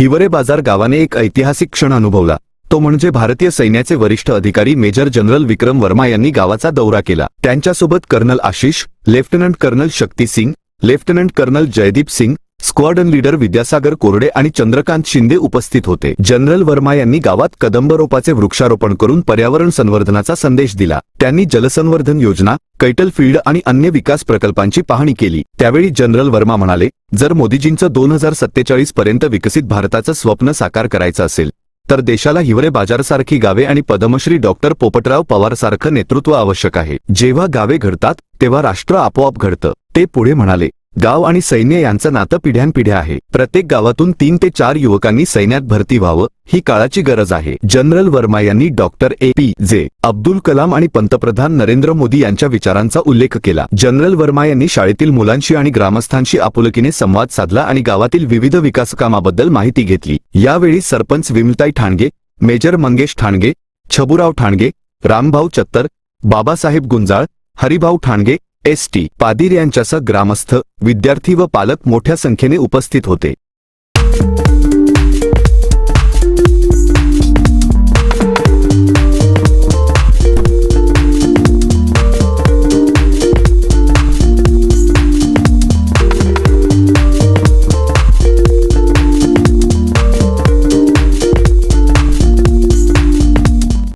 हिवरे बाजार गावाने एक ऐतिहासिक क्षण अनुभवला. तो म्हणजे भारतीय सैन्याचे वरिष्ठ अधिकारी मेजर जनरल विक्रम वर्मा यांनी गावाचा दौरा केला. त्यांच्यासोबत colonel Ashish lieutenant colonel Shakti Singh lieutenant colonel Jaydeep Singh squadron leader Vidyasagar Korde आणि चंद्रकांत शिंदे उपस्थित होते. जनरल वर्मा यांनी गावात कदंबरोपाचे वृक्षारोपण करून पर्यावरण संवर्धनाचा संदेश दिला. त्यांनी जलसंवर्धन योजना कैटल फील्ड आणि अन्य विकास प्रकल्पांची पाहणी केली. त्यावेळी जनरल वर्मा म्हणाले जर मोदीजींचं दोन हजार सत्तेचाळीस पर्यंत विकसित भारताचं स्वप्न साकार करायचं असेल तर देशाला हिवरे बाजारसारखी गावे आणि पद्मश्री डॉक्टर पोपटराव पवारसारखं नेतृत्व आवश्यक आहे. जेव्हा गावे घडतात तेव्हा राष्ट्र आपोआप घडतं ते पुढे म्हणाले. गाव आणि सैन्य यांचं नातं पिढ्यानपिढ्या आहे. प्रत्येक गावातून तीन ते चार युवकांनी सैन्यात भरती व्हावं ही काळाची गरज आहे. जनरल वर्मा यांनी डॉक्टर ए. पी. जे. अब्दुल कलाम आणि पंतप्रधान नरेंद्र मोदी यांच्या विचारांचा उल्लेख केला. जनरल वर्मा यांनी शाळेतील मुलांशी आणि ग्रामस्थांशी आपुलकीने संवाद साधला आणि गावातील विविध विकासकामाबद्दल माहिती घेतली. यावेळी sarpanch Vimaltai Thange major Mangesh Thange Chhaburao Thange Rambhau Chattar Babasaheb Gunjal Haribhau Thange S T Padir यांच्यासह ग्रामस्थ विद्यार्थी व पालक मोठ्या संख्येने उपस्थित होते.